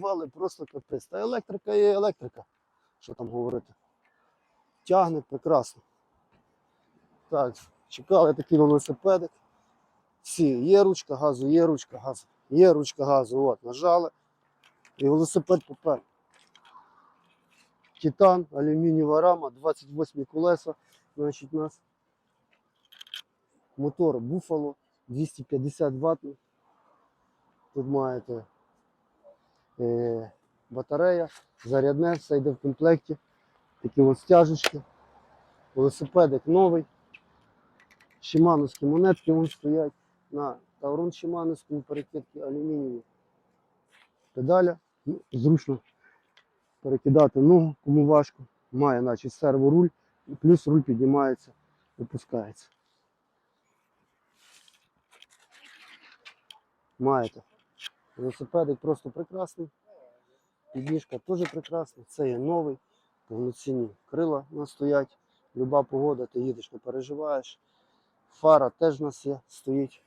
підвали просто капець. Та електрика є електрика. Що там говорити? Тягне прекрасно. Так, чекали такий велосипедик. Всі, є ручка газу, є ручка газу, є ручка газу. От, нажали. І велосипед попер. Титан, алюмінієва рама, 28 колеса. Значить, у нас мотор Buffalo 250 Вт. Тут маєте батарея, зарядне, все йде в комплекті. Такі ось стяжечки. Велосипедик новий. Шимановські монетки вон стоять на Таврон Шимановському перекидки алюмінієві. Педаля. Ну, зручно перекидати ногу, кому важко. Має наче серворуль, плюс руль піднімається, опускається. Маєте. Велосипедик просто прекрасний. Підніжка теж прекрасна. Це є новий, повноцінні крила у нас стоять. Люба погода, ти їдеш, не переживаєш. Фара теж у нас є, стоїть.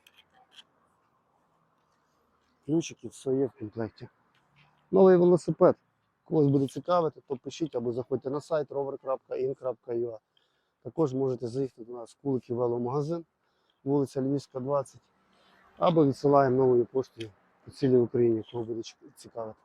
Ключики, все є в комплекті. Новий велосипед. Когось буде цікавити, то пишіть або заходьте на сайт rover.in.ua. Також можете заїхати до нас в Куликів веломагазин, вулиця Львівська, 20, або відсилаємо новою поштою по цілій Україні, кого буде цікавити.